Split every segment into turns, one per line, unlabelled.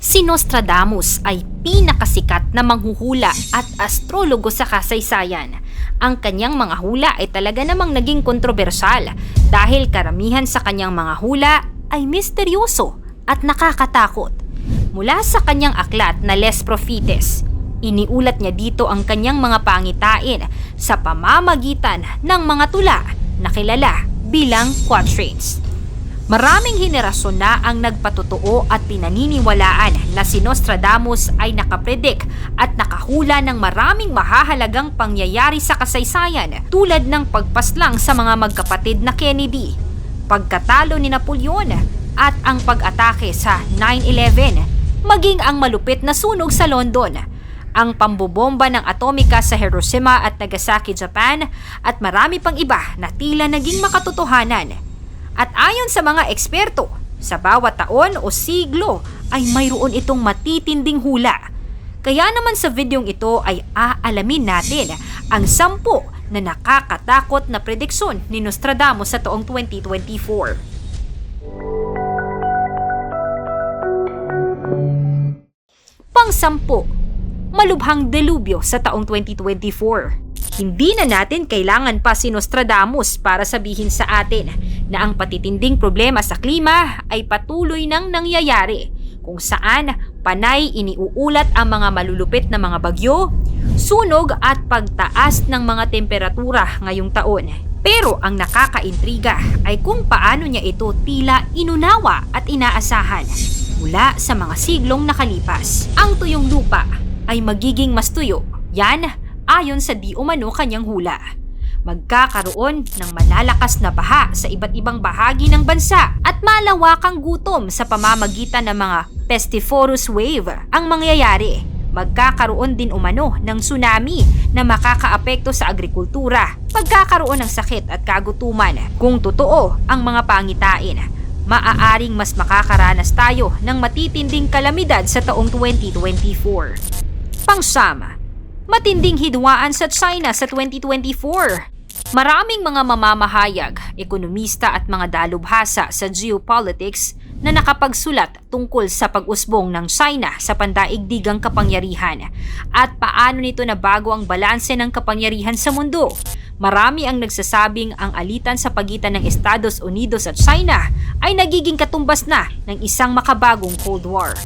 Si Nostradamus ay pinakasikat na manghuhula at astrologo sa kasaysayan. Ang kanyang mga hula ay talaga namang naging kontrobersyal dahil karamihan sa kanyang mga hula ay misteryoso at nakakatakot. Mula sa kanyang aklat na Les Prophetes, iniulat niya dito ang kanyang mga pangitain sa pamamagitan ng mga tula na kilala bilang quatrains. Maraming henerasyon na ang nagpatotoo at pinaniniwalaan na si Nostradamus ay nakapredict at nakahula ng maraming mahahalagang pangyayari sa kasaysayan tulad ng pagpaslang sa mga magkapatid na Kennedy, pagkatalo ni Napoleon at ang pag-atake sa 9-11, maging ang malupit na sunog sa London, ang pambobomba ng atomika sa Hiroshima at Nagasaki, Japan at marami pang iba na tila naging makatotohanan. At ayon sa mga eksperto, sa bawat taon o siglo ay mayroon itong matitinding hula. Kaya naman sa videong ito ay aalamin natin ang sampu na nakakatakot na prediksyon ni Nostradamus sa taong 2024. Pang-sampu, malubhang delubyo sa taong 2024. Hindi na natin kailangan pa si Nostradamus para sabihin sa atin na ang patitinding problema sa klima ay patuloy nang nangyayari kung saan panay iniuulat ang mga malulupit na mga bagyo, sunog at pagtaas ng mga temperatura ngayong taon. Pero ang nakakaintriga ay kung paano niya ito tila inunawa at inaasahan mula sa mga siglong nakalipas. Ang tuyong lupa ay magiging mas tuyo. Yan ayon sa di umano kanyang hula. Magkakaroon ng malalakas na baha sa iba't ibang bahagi ng bansa at malawakang gutom sa pamamagitan ng mga pestiforous wave ang mangyayari. Magkakaroon din umano ng tsunami na makakaapekto sa agrikultura, pagkakaroon ng sakit at kagutuman. Kung totoo ang mga pangitain, maaaring mas makakaranas tayo ng matitinding kalamidad sa taong 2024. Pangsama, matinding hidwaan sa China sa 2024. Maraming mga mamamahayag, ekonomista at mga dalubhasa sa geopolitics na nakapagsulat tungkol sa pag-usbong ng China sa pandaigdigang kapangyarihan at paano nito nabago ang balanse ng kapangyarihan sa mundo. Marami ang nagsasabing ang alitan sa pagitan ng Estados Unidos at China ay nagiging katumbas na ng isang makabagong Cold War.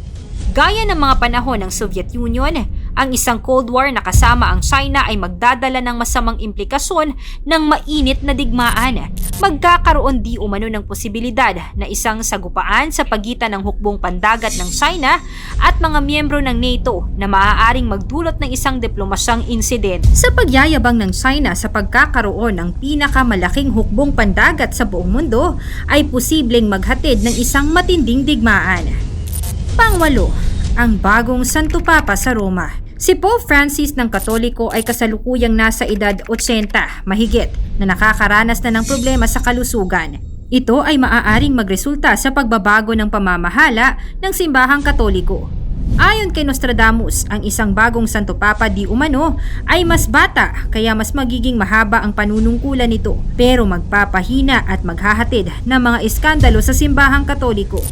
Gaya ng mga panahon ng Soviet Union, ang isang Cold War na kasama ang China ay magdadala ng masamang implikasyon ng mainit na digmaan. Magkakaroon di umano ng posibilidad na isang sagupaan sa pagitan ng hukbong pandagat ng China at mga miyembro ng NATO na maaaring magdulot ng isang diplomasyang insident sa pagyayabang ng China sa pagkakaroon ng pinakamalaking hukbong pandagat sa buong mundo ay posibleng maghatid ng isang matinding digmaan. Pangwalo, ang bagong Santo Papa sa Roma. Si Pope Francis ng Katoliko ay kasalukuyang nasa edad 80 mahigit na nakakaranas na ng problema sa kalusugan. Ito ay maaaring magresulta sa pagbabago ng pamamahala ng simbahang katoliko. Ayon kay Nostradamus, ang isang bagong Santo Papa di umano ay mas bata kaya mas magiging mahaba ang panunungkulan nito pero magpapahina at maghahatid ng mga iskandalo sa simbahang katoliko.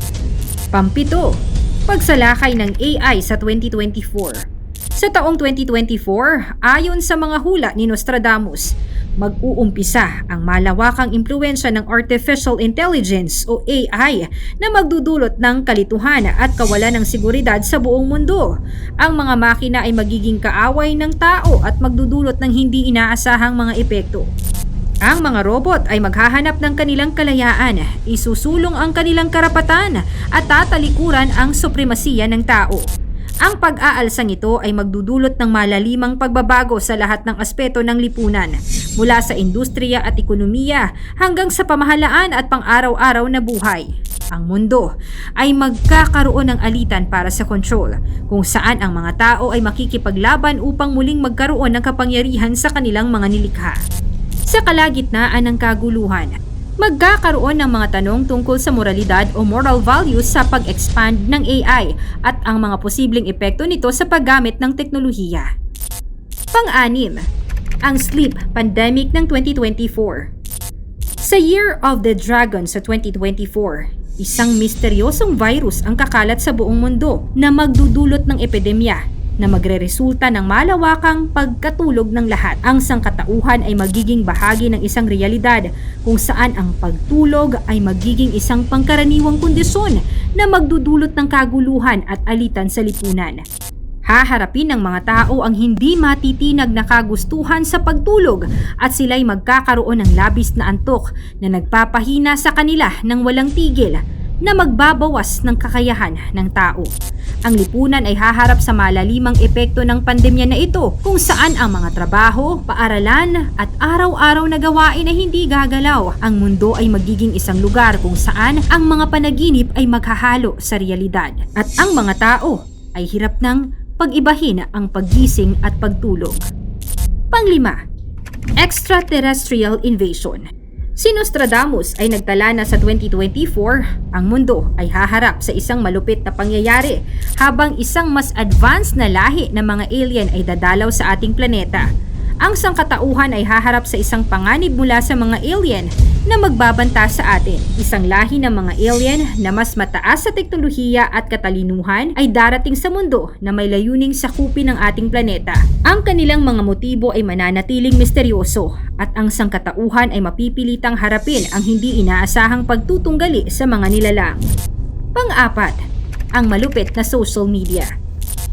Pampito, pagsalakay ng AI sa 2024. Sa taong 2024, ayon sa mga hula ni Nostradamus, mag-uumpisa ang malawakang impluensya ng Artificial Intelligence o AI na magdudulot ng kalituhan at kawalan ng seguridad sa buong mundo. Ang mga makina ay magiging kaaway ng tao at magdudulot ng hindi inaasahang mga epekto. Ang mga robot ay maghahanap ng kanilang kalayaan, isusulong ang kanilang karapatan at tatalikuran ang supremasiya ng tao. Ang pag-aalsang ito ay magdudulot ng malalimang pagbabago sa lahat ng aspeto ng lipunan, mula sa industriya at ekonomiya hanggang sa pamahalaan at pang-araw-araw na buhay. Ang mundo ay magkakaroon ng alitan para sa kontrol, kung saan ang mga tao ay makikipaglaban upang muling magkaroon ng kapangyarihan sa kanilang mga nilikha. Sa kalagitnaan ng kaguluhan, magkakaroon ng mga tanong tungkol sa moralidad o moral values sa pag-expand ng AI at ang mga posibleng epekto nito sa paggamit ng teknolohiya. Pang-anim, ang sleep pandemic ng 2024. Sa Year of the Dragon sa 2024, isang misteryosong virus ang kakalat sa buong mundo na magdudulot ng epidemya na magreresulta ng malawakang pagkatulog ng lahat. Ang sangkatauhan ay magiging bahagi ng isang realidad kung saan ang pagtulog ay magiging isang pangkaraniwang kondisyon na magdudulot ng kaguluhan at alitan sa lipunan. Haharapin ng mga tao ang hindi matitinag na kagustuhan sa pagtulog at sila'y magkakaroon ng labis na antok na nagpapahina sa kanila ng walang tigil na magbabawas ng kakayahan ng tao. Ang lipunan ay haharap sa malalimang epekto ng pandemya na ito kung saan ang mga trabaho, paaralan at araw-araw na gawain ay hindi gagalaw. Ang mundo ay magiging isang lugar kung saan ang mga panaginip ay maghahalo sa realidad at ang mga tao ay hirap ng pag-ibahin ang paggising at pagtulog. Panglima, extraterrestrial invasion. Si Nostradamus ay nagtala na sa 2024, ang mundo ay haharap sa isang malupit na pangyayari habang isang mas advanced na lahi ng mga alien ay dadalaw sa ating planeta. Ang sangkatauhan ay haharap sa isang panganib mula sa mga alien na magbabanta sa atin. Isang lahi ng mga alien na mas mataas sa teknolohiya at katalinuhan ay darating sa mundo na may layuning sakupin ng ating planeta. Ang kanilang mga motibo ay mananatiling misteryoso at ang sangkatauhan ay mapipilitang harapin ang hindi inaasahang pagtutunggali sa mga nilalang. Pang-apat, ang malupit na social media.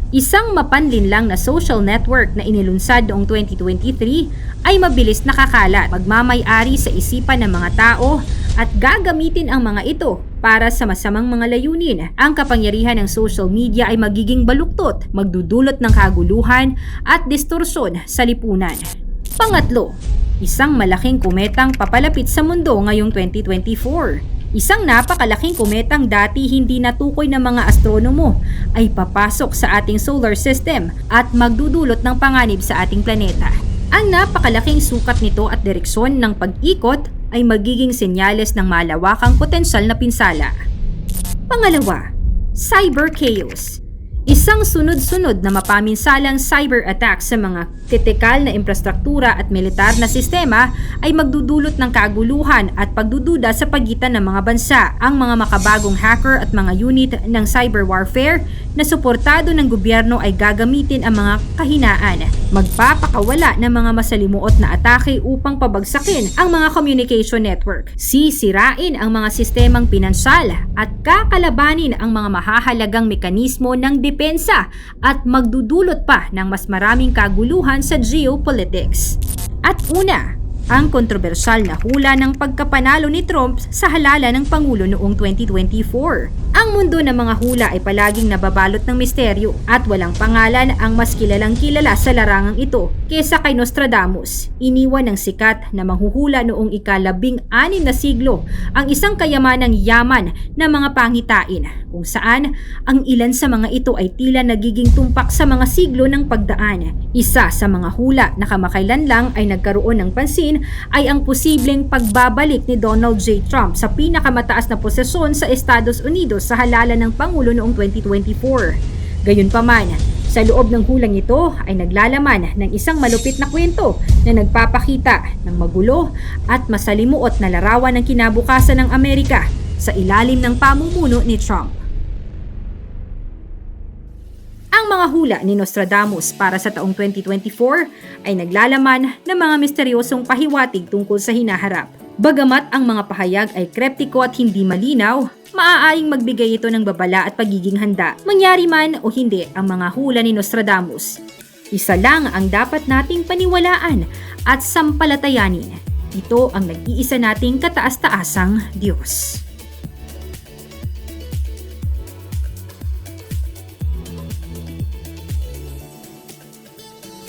Isang mapanlinlang na social network na inilunsad noong 2023 ay mabilis nakakalat, magmamay-ari sa isipan ng mga tao at gagamitin ang mga ito para sa masamang mga layunin. Ang kapangyarihan ng social media ay magiging baluktot, magdudulot ng kaguluhan at distorsyon sa lipunan. Pangatlo, isang malaking kumetang papalapit sa mundo ngayong 2024. Isang napakalaking kometang dati hindi natukoy ng mga astronomo ay papasok sa ating solar system at magdudulot ng panganib sa ating planeta. Ang napakalaking sukat nito at direksyon ng pag-ikot ay magiging senyales ng malawakang potensyal na pinsala. Pangalawa, cyber chaos. Isang sunod-sunod na mapaminsalang cyber attack sa mga kritikal na infrastruktura at militar na sistema ay magdudulot ng kaguluhan at pagdududa sa pagitan ng mga bansa. Ang mga makabagong hacker at mga unit ng cyber warfare na suportado ng gobyerno ay gagamitin ang mga kahinaan, magpapakawala ng mga masalimuot na atake upang pabagsakin ang mga communication network, sisirain ang mga sistemang pinansyal at kakalabanin ang mga mahahalagang mekanismo ng depensa at magdudulot pa ng mas maraming kaguluhan sa geopolitics. At una, ang kontrobersyal na hula ng pagkapanalo ni Trump sa halala ng Pangulo noong 2024. Ang mundo ng mga hula ay palaging nababalot ng misteryo at walang pangalan ang mas kilalang kilala sa larangang ito kesa kay Nostradamus. Iniwan ng sikat na manghuhula noong ikalabing anim na siglo ang isang kayamanang yaman na mga pangitain kung saan ang ilan sa mga ito ay tila nagiging tumpak sa mga siglo ng pagdaan. Isa sa mga hula na kamakailan lang ay nagkaroon ng pansin ay ang posibleng pagbabalik ni Donald J. Trump sa pinakamataas na posisyon sa Estados Unidos sa halala ng Pangulo noong 2024. Gayunpaman, sa loob ng hulang ito ay naglalaman ng isang malupit na kwento na nagpapakita ng magulo at masalimuot na larawan ng kinabukasan ng Amerika sa ilalim ng pamumuno ni Trump. Ang mga hula ni Nostradamus para sa taong 2024 ay naglalaman ng mga misteryosong pahiwatig tungkol sa hinaharap. Bagamat ang mga pahayag ay kreptiko at hindi malinaw, maaaring magbigay ito ng babala at pagiging handa. Mangyari man o hindi ang mga hula ni Nostradamus. Isa lang ang dapat nating paniwalaan at sampalatayanin. Ito ang nag-iisa nating kataas-taasang Diyos.